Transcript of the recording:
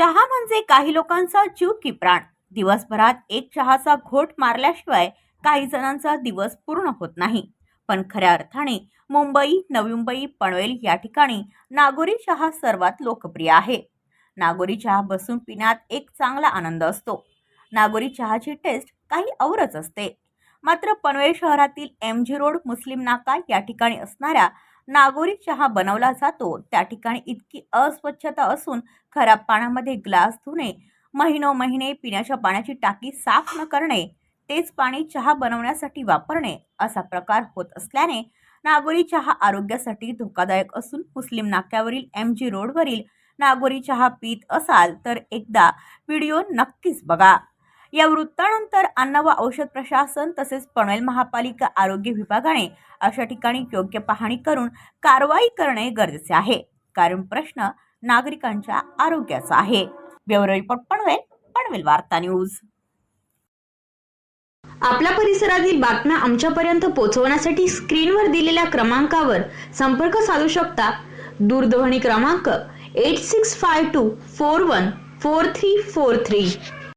चहा म्हणजे काही लोकांचा जीव की प्राण. दिवसभरात एक चहाचा घोट मारल्याशिवाय काही जणांचा दिवस पूर्ण होत नाही. पण खऱ्या अर्थाने मुंबई नवी मुंबई पनवेल या ठिकाणी नागोरी चहा सर्वात लोकप्रिय आहे. नागोरी चहा बसून पिण्यात एक चांगला आनंद असतो. नागोरी चहाची टेस्ट काही औरच असते. मात्र पनवेल शहरातील एम जी रोड मुस्लिम नाका या ठिकाणी असणाऱ्या नागोरी चहा बनवला जातो. त्या ठिकाणी इतकी अस्वच्छता असून खराब पाण्यामध्ये ग्लास धुणे महिनो महिने पिण्याच्या पाण्याची टाकी साफ न करणे तेच पाणी चहा बनवण्यासाठी वापरणे असा प्रकार होत असल्याने नागोरी चहा आरोग्यासाठी धोकादायक असून मुस्लिम नाक्यावरील एम जी रोडवरील नागोरी चहा पीत असाल तर एकदा व्हिडिओ नक्कीच बघा. या वृत्तानंतर अन्न व औषध प्रशासन तसेच पनवेल महापालिका आरोग्य विभागाने अशा ठिकाणी योग्य पाहणी करून कारवाई करणे गरजेचे आहे. कारण प्रश्न नागरिकांच्या आरोग्याचा आहे. ब्युरो रिपोर्ट पनवेल पनवेल वार्ता न्यूज. आपल्या परिसरातील बातम्या आमच्यापर्यंत पोहोचवण्यासाठी स्क्रीनवर दिलेल्या क्रमांकावर संपर्क साधू शकता. दूरध्वनी क्रमांक eight six five two four one four three four three